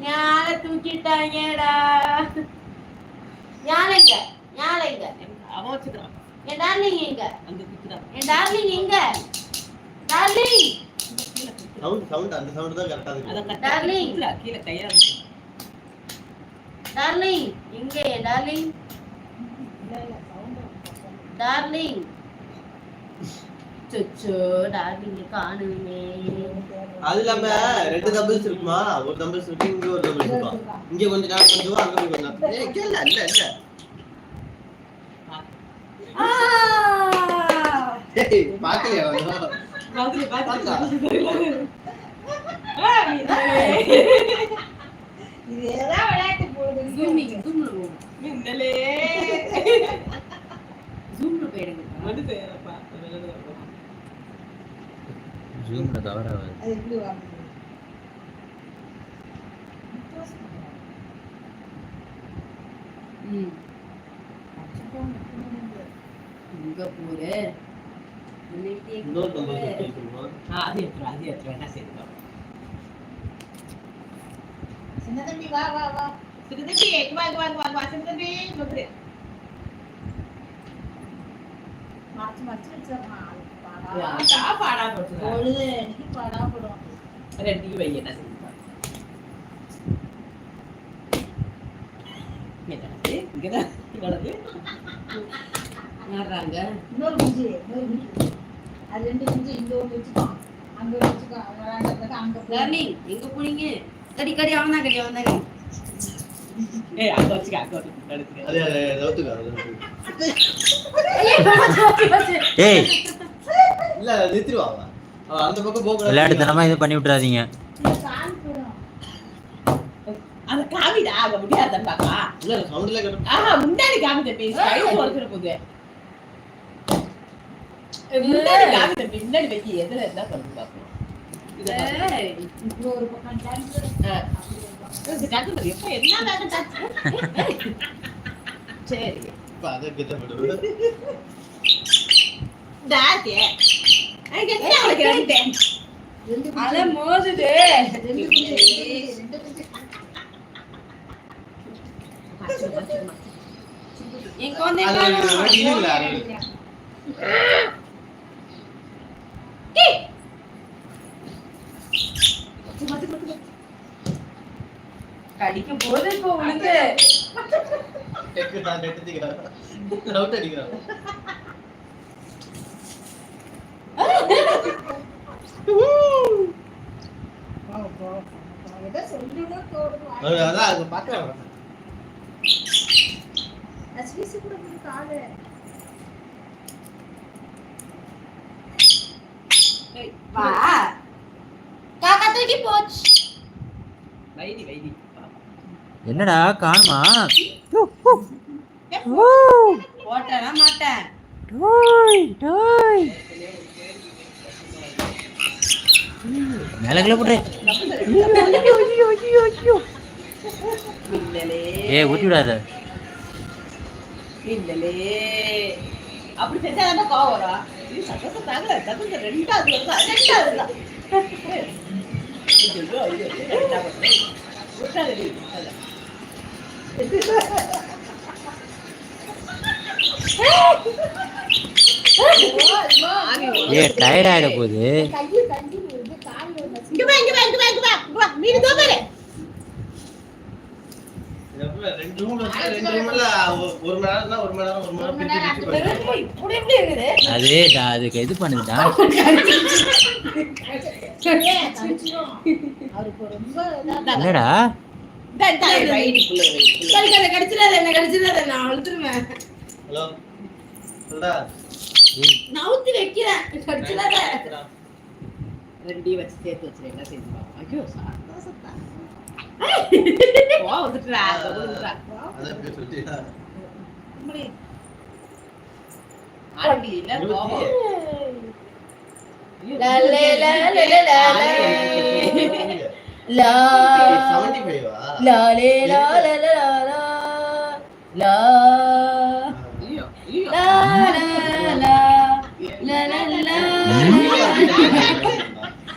ஞான தூக்கிட்டாங்கடா. ஞானங்க ஞானங்க. அவன் வச்சுக்கிறான். என் டார்லிங் எங்க? என் டார்லிங் எங்க? டார்லிங். சவுண்ட் சவுண்ட் அந்த சவுண்ட் தான் கரெக்டா அதை இருக்கு. குத்துறா, கீழே கையா இருக்கு. டார்லிங் எங்க என் டார்லிங்? டார்லிங். டார்லிங் காணுமே அது இல்லாம ரெண்டு தம்பிள்ஸ் இருக்குமா ஒரு தம்பிள்ஸ் இருக்கு இங்க ஒரு இருக்கும் இங்க கொஞ்சம் அங்க போய் கொஞ்சம். ஏய், இல்ல இல்ல இல்ல ஆ! ஏய், பாக்கலையா அவன்? மாதிரி பார்த்தா? இது ஏதாவது விளையாட்டு போகுது ஜூமிங் ஜூம்ல போகும் மின்னலே ஜூம்ல போயிடுங்க. ஜூம்ல வாங்க ம் எங்க ஆ, அது எடுத்துரு, அது எடுத்துரு, என்ன செய்யணும்? சின்ன தம்பி வா வா வா. சிறு தம்பி, வா, வா, வா, வா. மறைச்சு மறைச்சு பொழுது அன்னைக்கு படாப்படும் ரெண்டு வை, இங்கதான் இன்னொரு குஞ்சு இன்னொரு குஞ்சு அது ரெண்டு குஞ்சு இங்க ஒன்று வச்சுக்கோ அங்க ஒன்று வச்சுக்கோ அங்க போய் எங்க போனீங்க கடி கடி அவன் தான் கடி அவன் தான் கடி ஏய், அங்க வச்சுக்க, அங்க வச்சுக்க, அது அது ஏய் இல்ல அதை நிறுத்திடுவா அவன். அவன் அந்த பக்கம் போக விளையாட்டுத்தனமா இது பண்ணி விட்டுறாதீங்க அங்க காமிடா, அங்க முடியாதுன்னு பாக்கா. இல்ல சவுண்ட்ல கேட்டு ஆஹா, முன்னாடி காமி தம்பி, போகுது. முன்னாடி காமி தம்பி, முன்னாடி வைக்கி, எதுல இருந்தா பண்ணுங்க பாப்போம். ஒரு பக்கம் டான்ஸ் எப்ப என்ன? சரி அதை கிட்ட. அத மோதுது. இழுக்கல அது கடிக்கும் போது இப்போ உனக்கு டெக்கு தான் நெட்டுத்திக்கிறான் ரவுட் அடிக்கிறான் போகும், போகும், போகும். ஏதோ சொல்லணும் தோணும் அது அதான் அது பாக்குறான் ரசிகேஷ் கூட ஒரு காலு. வா. காக்கா தூக்கி போச்சு. வைதி, வைதி. என்னடா காணுமா? போட்டேனா மாட்டேன். போட்டு மின்னலே, ஏ ஊட்டி விடாத. அப்படி செஞ்சா தானே கோவம் வரும். இது சந்தோஷம் ரெண்டாவது வருதா, ரெண்டாவது தான். ஏ டயர்ட் ஆயிட போகுது கையை கண்டி வருது கால் ஒரு இங்க வா, இங்க வா, இங்க வா, இங்க எப்படி இருக்குது. அது அதுக்கு இது இதா என்னடா? நவுத்தி வைக்கிறேன். ரெண்டையும் வச்சு சேர்த்து வச்சிரு, என்ன செய்யுது பாப்போம். ஐயோ, சந்தோஷம்தான். கோவம் வந்துட்டுடா, கோவம் வந்துட்டுடா. அதான் பேர் சொல்லிட்டியா இப்படி. ஆரம்பிக்கல, கோவம். ஐயோ, லா, லே, லா, லே, லே,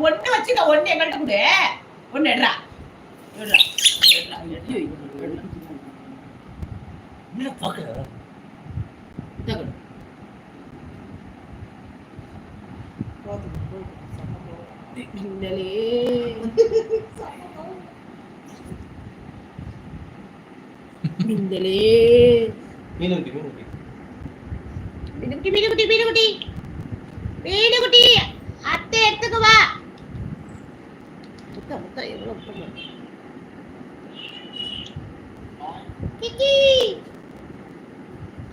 ஒன்று வச்சுக்க ஒன்று எங்கள்கிட்ட கொடு. ஒன்று எடுறா. எடுறா. எடுறா. என்ன பார்க்குற? மின்னலே மீனுக்குட்டி மீனுக்குட்டி மீனுக்குட்டி மீனுக்குட்டி அத்தை எடுத்துக்கு தான் எவ்வளோ போகும்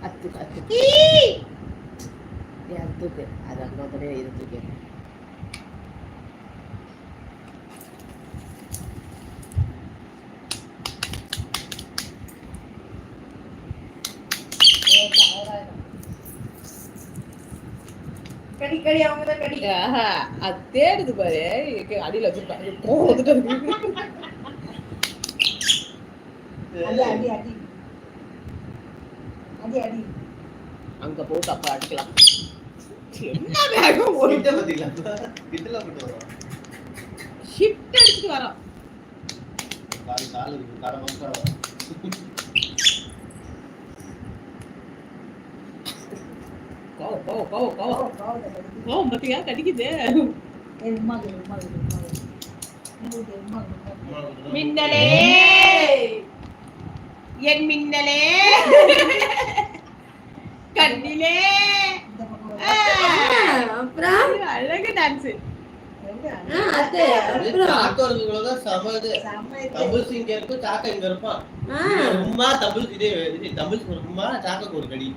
அத்துக்கு அத்துக்கு அது தூக்கு அது அங்கே இருந்து கேட்குறேன் கடி, கடி, அவங்கதான் கடி. ஆஹா, அது தேடுது பாரு அடியில வச்சிருப்பாங்க கோவம் வந்துட்டு இருக்கு. அடி, அடி, அடி. அடி, அடி. அங்க போட்டு அப்ப அடிக்கலாம் என்ன வேகம் பாத்தீங்களா? கிட்டல போட்டு வரோம். ஷிஃப்ட் அடிச்சுட்டு வரோம் கால் கால் இருக்கு, காலை மட்டும் பாவம் பத்தியா கடிக்குது. மின்னலே. என் மின்னலே. கண்ணிலே. அப்புறம்? அழகு டான்ஸ் தமிழ் இதே. தமிழ் ஒரு கடி.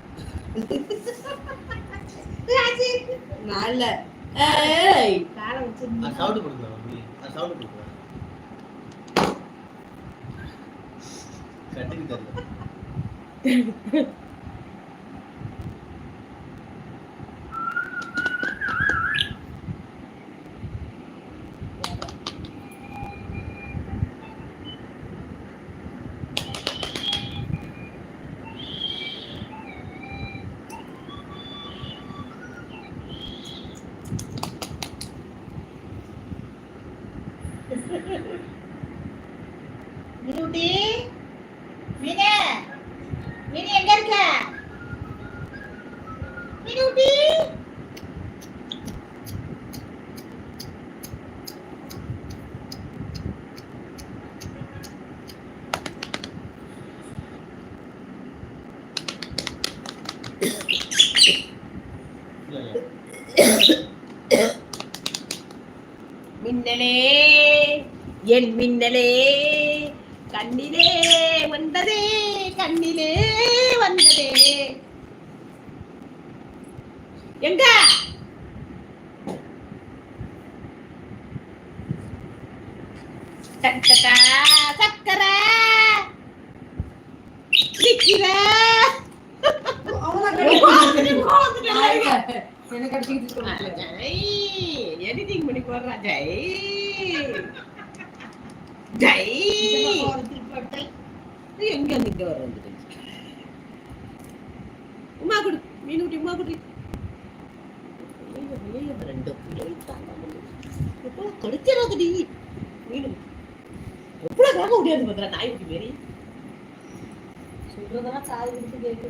நல்ல ஏய். காலை வச்சு சவுண்ட் கொடுக்கலாம் சவுண்ட் கொடுக்கலாம் கட்டுக்கு தெரியல. என் மின்னலே கண்ணிலே வந்ததே கண்ணிலே வந்ததே. எங்க? சக்கரை. எனக்கு எடிட்டிங் பண்ணி போடுறா ஜெய். ஜெய் எங்க இங்க வர வந்துட்டு உமா மீன் குட்டி உமா குட்டி ரெண்டு கடிச்சிடாதடி மீன் எவ்வளவு முடியாது பத்திரா நாய் குட்டி மாரி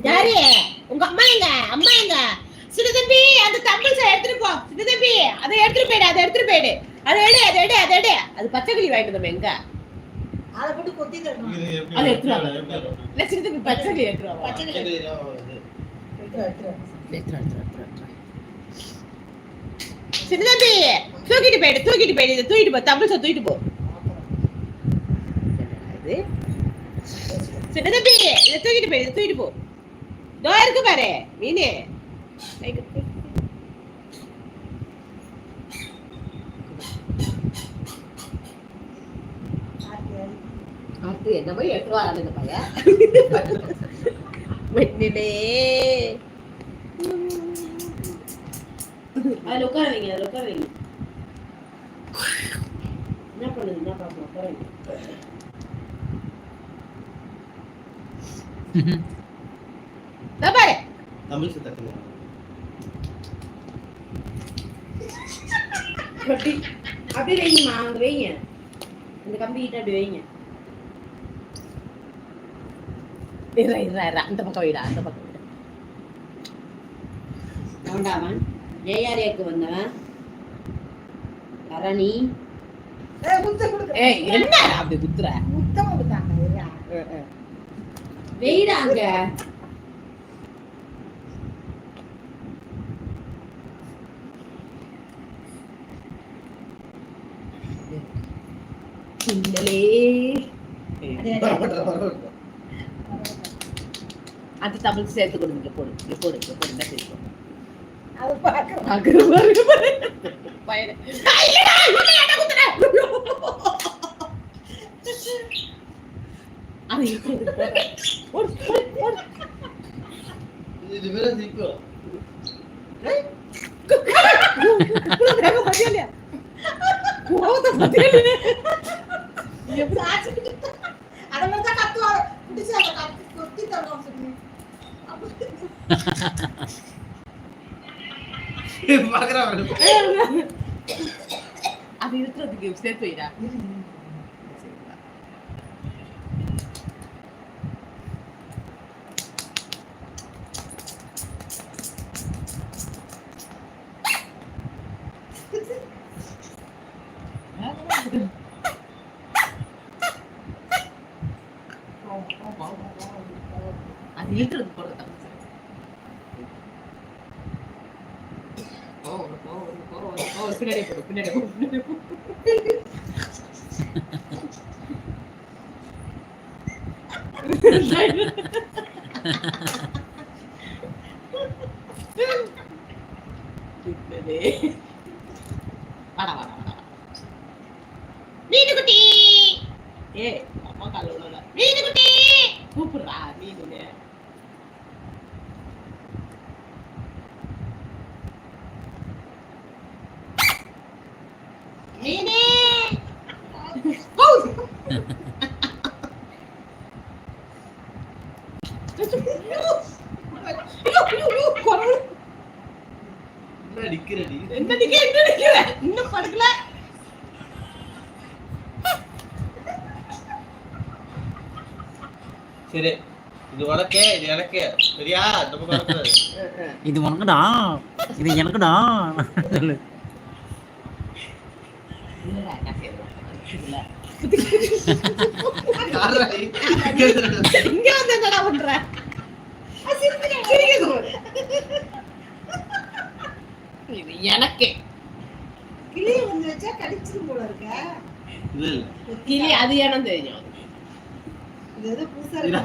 யாரு? உங்க அம்மா எங்க? அம்மா எங்க? சிறு தம்பி அந்த தம்பிள்ஸை எடுத்துட்டு போ. சிறு தம்பி அதை எடுத்துட்டு போயிடு அதை எடுத்துட்டு போயிடு. அதை எடு அதை எடு அதை எடு. அது பச்சை கிளி வாங்கிட்டு வந்தோம் எங்க? அதை போட்டு கொத்தி தரணும். அது? லட்சத்துக்கு. சின்னதம்பி தூக்கிட்டு போயிடு தூக்கிட்டு போயிடு இதை தூக்கிட்டு போ தமிழ்ஸை தூக்கிட்டு போ. இது சின்னதம்பி இதை தூக்கிட்டு போயிடு தூக்கிட்டு போ. இருக்கு பாரு மீனு. அது என்ன போய் எடுத்து வராது இந்த பையன் வெண்ணிலே அதுல உட்கார வைங்க அதுல உட்கார வைங்க என்ன பண்ணுது என்ன பாப்போம் உட்கார வைங்க இதோ பாரு தமிழ் சுத்தத்துங்க அப்படி அப்படியே வைங்கம்மா அங்க வைங்க இந்த கம்பி கிட்ட அப்படி வைங்க இருடா அந்த பக்கம் வைடா அந்த பக்கம் வைடா அவன்டாவன் ஜெயாரியாக்கு வந்தவன் தரணி ஏய், என்ன அப்படி குத்துற முத்தம் கொடுத்தாங்க, ஐயா. வெயிடா அங்க சின்னலே அது தமிழ் சேர்த்து கொடுங்க போடு போடு போடு சைடு போடு? கோவத்தை பாத்தியா இல்லையா? எப்படி சாச்சிக்கிட்டு. அதை மாதிரி தான் அதை கத்தி- கொத்தி அது இருக்கிறதுக்கு சேர்த்து வைடா அது இருக்கிறது போடுறது பின்னாடி போடு பின்னாடி பின்னாடி வாடா, வாடா, வாடா, மீனு குட்டி ஏ அம்மா கால மீனு குட்டி கூப்பிடுறா மீனு சரி இது உனக்கு இது எனக்கு. சரியா. இது உனக்குடா. இது எனக்குடா. சொல்லு? இங்க வந்து என்னடா பண்ற? சிரிக்குது பாரு. இது எனக்கு. கிளியை வந்து வச்சா கடிச்சிரும் போல இருக்க. இல்ல இல்ல. கிளி அது ஏனம் தெரியும் இது ஏதோ புதுசா இது இருக்கு. ஆம்பளை கீழ நடிச்சிட்டு இருடா, இருடா.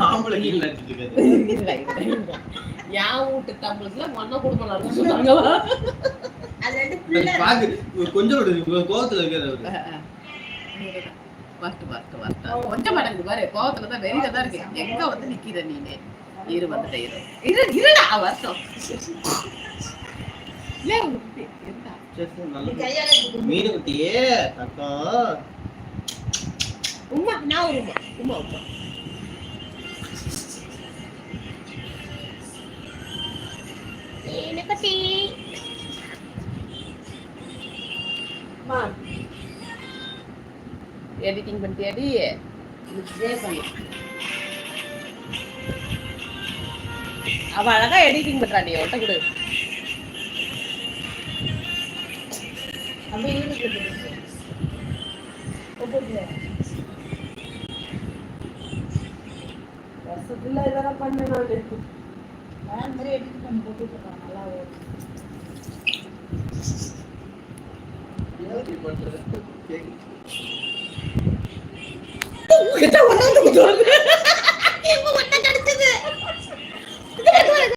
என் வீட்டு. பாக்கு ஒரு கொஞ்சம் கொஞ்சம் மடங்கு பாரு கோவத்துல தான் வெளியில தான் இருக்கு. எங்க வந்து நிக்கிற நீனு? இரு வந்துட்ட இரு. இரு இருடா இப்படி மீன் குட்டியே தக்கம் உமா நான் ஒரு உமா உமா. உமா கட்டி எடிட்டிங் பண்ணிட்டியாடி பண்ணு அவ அழகா எடிட்டிங் பண்றாடி ஒட்ட கொடு அப்படியே. வருஷத்துல இதெல்லாம் பண்ணணும் வேற மாதிரி எடிட் பண்ணி போட்டுட்டு இருக்காங்க நல்லா வரும். ஏன்